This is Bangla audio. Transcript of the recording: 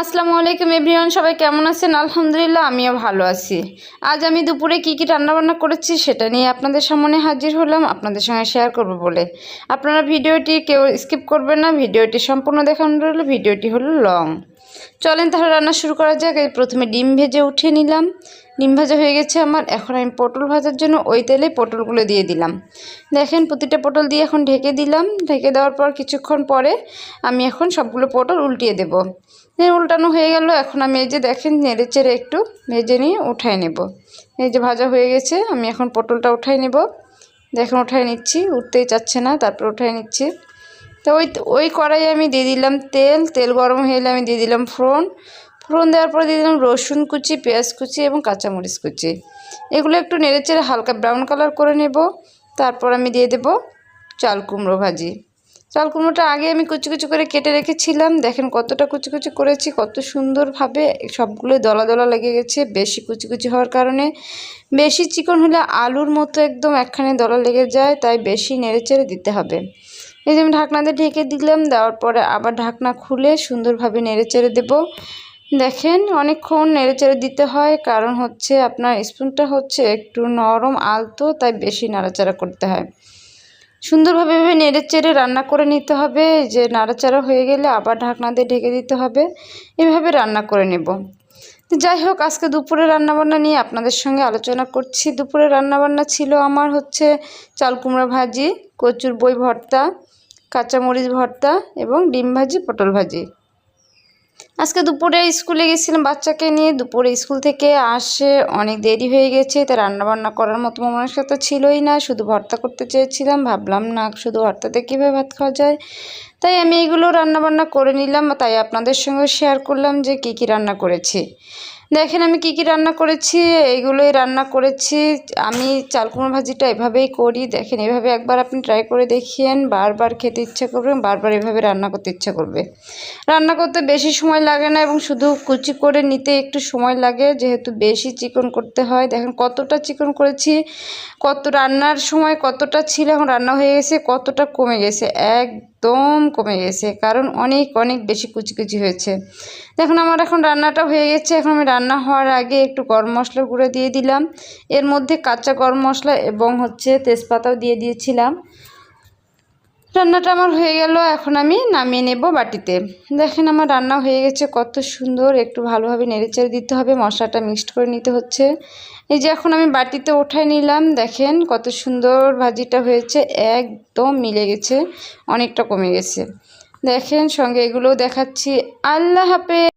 আসসালামু আলাইকুম এভরিওয়ান, সবাই কেমন আছেন? আলহামদুলিল্লাহ, আমিও ভালো আছি। আজ আমি দুপুরে কি কি রান্নাবান্না করেছি সেটা নিয়ে আপনাদের সামনে হাজির হলাম, আপনাদের সঙ্গে শেয়ার করব বলে। আপনারা ভিডিওটি কেউ স্কিপ করবেন না, ভিডিওটি সম্পূর্ণ দেখানোর রইল ভিডিওটি হলো লং। চলেন তাহলে রান্না শুরু করা যাক। এই প্রথমে ডিম ভেজে উঠিয়ে নিলাম। ডিম ভাজা হয়ে গেছে আমার। এখন আমি পটল ভাজার জন্য ওই তেলে পটলগুলো দিয়ে দিলাম। দেখেন প্রতিটা পটল দিয়ে এখন ঢেকে দিলাম। ঢেকে দেওয়ার পর কিছুক্ষণ পরে আমি এখন সবগুলো পটল উল্টিয়ে দেব। উল্টানো হয়ে গেল। এখন আমি এই যে দেখেন নেড়ে চেড়ে একটু ভেজে নিয়ে উঠাই নেব। এই যে ভাজা হয়ে গেছে। আমি এখন পটলটা উঠাই নেব। দেখেন উঠাই নিচ্ছি। উঠতেই চাচ্ছে না, তারপর উঠাই নিচ্ছি। তো ওই ওই কড়াই আমি দিয়ে দিলাম তেল তেল গরম হয়ে এলে আমি দিয়ে দিলাম ফোড়ন। ফোড়ন দেওয়ার পরে দিয়ে দিলাম রসুন কুচি, পেঁয়াজ কুচি এবং কাঁচামরিচ কুচি। এগুলো একটু নেড়েচেড়ে হালকা ব্রাউন কালার করে নেব। তারপর আমি দিয়ে দেব চাল কুমড়ো ভাজি। চাল কুমড়োটা আগে আমি কুচি কুচি করে কেটে রেখেছিলাম। দেখেন কতটা কুচি কুচি করেছি, কত সুন্দরভাবে সবগুলো দলা দলা লেগে গেছে, বেশি কুচি কুচি হওয়ার কারণে। বেশি চিকন হলে আলুর মতো একদম একখানে দলা লেগে যায়, তাই বেশি নেড়েচেড়ে দিতে হবে। এই যে আমি ঢাকনা দিয়ে ঢেকে দিলাম, দেওয়ার পরে আবার ঢাকনা খুলে সুন্দরভাবে নেড়েচেড়ে দেবো। দেখেন, অনেকক্ষণ নেড়েচেড়ে দিতে হয়, কারণ হচ্ছে আপনার স্পুনটা হচ্ছে একটু নরম, আলতো, তাই বেশি নাড়াচাড়া করতে হয়। সুন্দরভাবে এভাবে নেড়েচেড়ে রান্না করে নিতে হবে, যে নাড়াচাড়া হয়ে গেলে আবার ঢাকনা দিয়ে ঢেকে দিতে হবে। এভাবে রান্না করে নেব। যাই হোক, আজকে দুপুরে রান্নাবান্না নিয়ে আপনাদের সঙ্গে আলোচনা করছি। দুপুরে রান্নাবান্না ছিল আমার হচ্ছে চাল কুমড়া ভাজি, কচুর বই ভর্তা, কাঁচামরিচ ভর্তা এবং ডিম ভাজি, পটল ভাজি। আজকে দুপুরে স্কুলে গেছিলাম বাচ্চাকে নিয়ে। দুপুরে স্কুল থেকে আসে অনেক দেরি হয়ে গেছে তাই রান্নাবান্না করার মতো মানুষ তো ছিলই না, শুধু ভর্তা করতে চেয়েছিলাম, ভাবলাম না শুধু ভর্তাতে কীভাবে ভাত খাওয়া যায়। তাই আমি এগুলো রান্নাবান্না করে নিলাম, তাই আপনাদের সঙ্গে শেয়ার করলাম যে কি কি রান্না করেছি। দেখেন আমি কি কি রান্না করেছি এইগুলোই রান্না করেছি। আমি চাল কুমড়ো ভাজিটা এভাবেই করি। দেখেন, এভাবে একবার আপনি ট্রাই করে দেখিয়েন, বারবার খেতে ইচ্ছা করবে বারবার এভাবে রান্না করতে ইচ্ছা করবে। রান্না করতে বেশি সময় লাগে না এবং শুধু কুচি করে নিতে একটু সময় লাগে, যেহেতু বেশি চিকন করতে হয়। দেখেন, কতটা চিকন করেছি, কত রান্নার সময় কতটা ছিল, এখন রান্না হয়ে গেছে, কতটা কমে গেছে। একদম কমে গেছে, কারণ অনেক অনেক বেশি কুচি কুচি হয়েছে। দেখুন, আমার এখন রান্নাটা হয়ে গেছে। এখন আমি রান্না হওয়ার আগে একটু গরম মশলা গুঁড়ো দিয়ে দিলাম। এর মধ্যে কাঁচা গরম মশলা এবং হচ্ছে তেজপাতাও দিয়ে দিয়েছিলাম। রান্নাটা আমার হয়ে গেল, এখন আমি নামিয়ে নেব বাটিতে। দেখেন আমার রান্না হয়ে গেছে, কত সুন্দর, একটু ভালোভাবে নেড়েচেড়ে দিতে হবে, মশলাটা মিক্সড করে নিতে হচ্ছে। এই যে এখন আমি বাটিতে ওঠাই নিলাম, দেখেন কত সুন্দর ভাজিটা হয়েছে, একদম মিলে গেছে, অনেকটা কমে গেছে। দেখেন সঙ্গে এগুলোও দেখাচ্ছি, আল্লাহ হাফেজ!